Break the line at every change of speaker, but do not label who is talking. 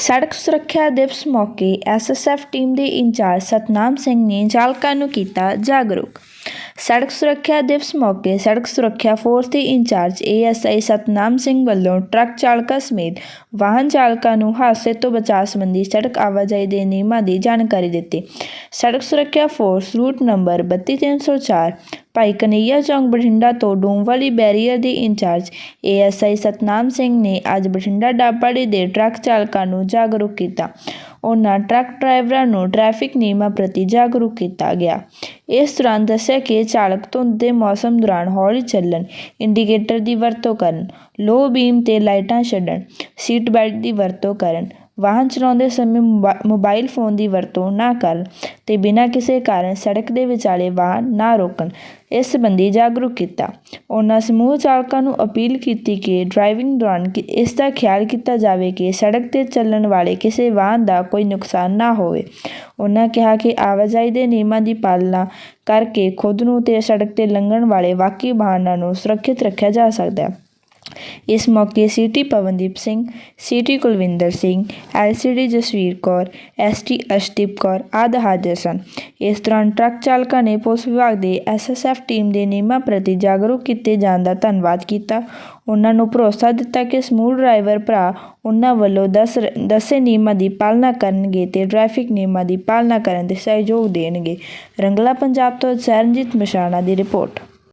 ਸੜਕ ਸੁਰੱਖਿਆ ਦਿਵਸ ਮੌਕੇ ਐਸਐਸਐਫ ਟੀਮ ਦੇ ਇੰਚਾਰਜ ਸਤਨਾਮ ਸਿੰਘ ਨੇ ਚਾਲਕਾਂ ਨੂੰ ਕੀਤਾ ਜਾਗਰੂਕ। ਸੜਕ ਸੁਰੱਖਿਆ ਦਿਵਸ ਮੌਕੇ ਸੜਕ ਸੁਰੱਖਿਆ ਫੋਰਸ ਦੇ ਇੰਚਾਰਜ ਏਐਸਆਈ ਸਤਨਾਮ ਸਿੰਘ ਵੱਲੋਂ ਟਰੱਕ ਚਾਲਕਾਂ ਸਮੇਤ ਵਾਹਨ ਚਾਲਕਾਂ ਨੂੰ ਹਾਦਸੇ ਤੋਂ ਬਚਾਅ ਸੰਬੰਧੀ ਸੜਕ ਆਵਾਜਾਈ ਦੇ ਨਿਯਮਾਂ ਦੀ ਜਾਣਕਾਰੀ ਦਿੱਤੀ। ਸੜਕ ਸੁਰੱਖਿਆ ਫੋਰਸ ਰੂਟ ਨੰਬਰ 32304 ਭਾਈ ਕਨਈਆ ਚੌਂਕ ਬਠਿੰਡਾ ਤੋਂ ਡੂਮਵਾਲੀ ਬੈਰੀਅਰ ਦੀ ਇੰਚਾਰਜ ਏਐਸਆਈ ਸਤਨਾਮ ਸਿੰਘ ਨੇ ਅੱਜ ਬਠਿੰਡਾ ਡਾਬਾੜੀ ਦੇ ਟਰੱਕ ਚਾਲਕਾਂ ਨੂੰ ਜਾਗਰੂਕ ਕੀਤਾ। ਉਹਨਾਂ ਟਰੱਕ ਡਰਾਈਵਰਾਂ ਨੂੰ ਟ੍ਰੈਫਿਕ ਨਿਯਮਾਂ ਪ੍ਰਤੀ ਜਾਗਰੂਕ ਕੀਤਾ ਗਿਆ। ਇਸ ਦੌਰਾਨ ਦੱਸਿਆ ਕਿ ਚਾਲਕ ਧੁੰਦ ਦੇ ਮੌਸਮ ਦੌਰਾਨ ਹੌਲੀ ਚੱਲਣ, ਇੰਡੀਕੇਟਰ ਦੀ ਵਰਤੋਂ ਕਰਨ, ਲੋ ਬੀਮ ਤੇ ਲਾਈਟਾਂ ਛੱਡਣ, ਸੀਟ ਬੈਲਟ ਦੀ ਵਰਤੋਂ ਕਰਨ ਵਾਹਨ ਚਲਾਉਂਦੇ ਸਮੇਂ ਮੋਬਾ- ਮੋਬਾਈਲ ਫੋਨ ਦੀ ਵਰਤੋਂ ਨਾ ਕਰਨ ਤੇ ਬਿਨਾਂ ਕਿਸੇ ਕਾਰਨ ਸੜਕ ਦੇ ਵਿਚਾਲੇ ਵਾਹਨ ਨਾ ਰੋਕਣ, ਇਸ ਸੰਬੰਧੀ ਜਾਗਰੂਕ ਕੀਤਾ। ਉਹਨਾਂ ਸਮੂਹ ਚਾਲਕਾਂ ਨੂੰ ਅਪੀਲ ਕੀਤੀ ਕਿ ਡਰਾਈਵਿੰਗ ਦੌਰਾਨ ਕਿ ਇਸ ਦਾ ਖਿਆਲ ਕੀਤਾ ਜਾਵੇ ਕਿ ਸੜਕ ਤੇ ਚੱਲਣ ਵਾਲੇ ਕਿਸੇ ਵਾਹਨ ਦਾ ਕੋਈ ਨੁਕਸਾਨ ਨਾ ਹੋਵੇ। ਉਹਨਾਂ ਕਿਹਾ ਕਿ ਆਵਾਜਾਈ ਦੇ ਨਿਯਮਾਂ ਦੀ ਪਾਲਣਾ ਕਰਕੇ ਖੁਦ ਨੂੰ ਤੇ ਸੜਕ ਤੇ ਲੰਘਣ ਵਾਲੇ ਬਾਕੀ ਵਾਹਨਾਂ ਨੂੰ ਸੁਰੱਖਿਅਤ ਰੱਖਿਆ ਜਾ ਸਕਦਾ ਹੈ। ਇਸ ਮੌਕੇ city Pavandeep Singh, city Kulwinder Singh, LCD Jasvir Kaur, ST Ashdeep Kaur ਆਦਿ ਹਾਜ਼ਰ ਸਨ। ਇਸ ਦੌਰਾਨ ਟਰੱਕ ਚਾਲਕਾਂ ਨੇ ਪੁਲਿਸ ਵਿਭਾਗ ਦੇ ਐਸਐਸਐਫ ਟੀਮ ਦੇ ਨਿਯਮਾਂ ਪ੍ਰਤੀ ਜਾਗਰੂਕ ਕੀਤੇ ਜਾਣ ਦਾ ਧੰਨਵਾਦ ਕੀਤਾ। ਉਹਨਾਂ ਨੂੰ ਭਰੋਸਾ ਦਿੱਤਾ ਕਿ ਸਮੂਹ ਡਰਾਈਵਰ ਭਰਾ ਉਹਨਾਂ ਵੱਲੋਂ ਦਸ ਦੱਸੇ ਨਿਯਮਾਂ ਦੀ ਪਾਲਣਾ ਕਰਨਗੇ ਤੇ ਟ੍ਰੈਫਿਕ ਨਿਯਮਾਂ ਦੀ ਪਾਲਣਾ ਕਰਨ ਦੇ ਸਹਿਯੋਗ ਦੇਣਗੇ। ਰੰਗਲਾ ਪੰਜਾਬ ਤੋਂ ਚਰਨਜੀਤ ਮਸ਼ਾਣਾ ਦੀ ਰਿਪੋਰਟ।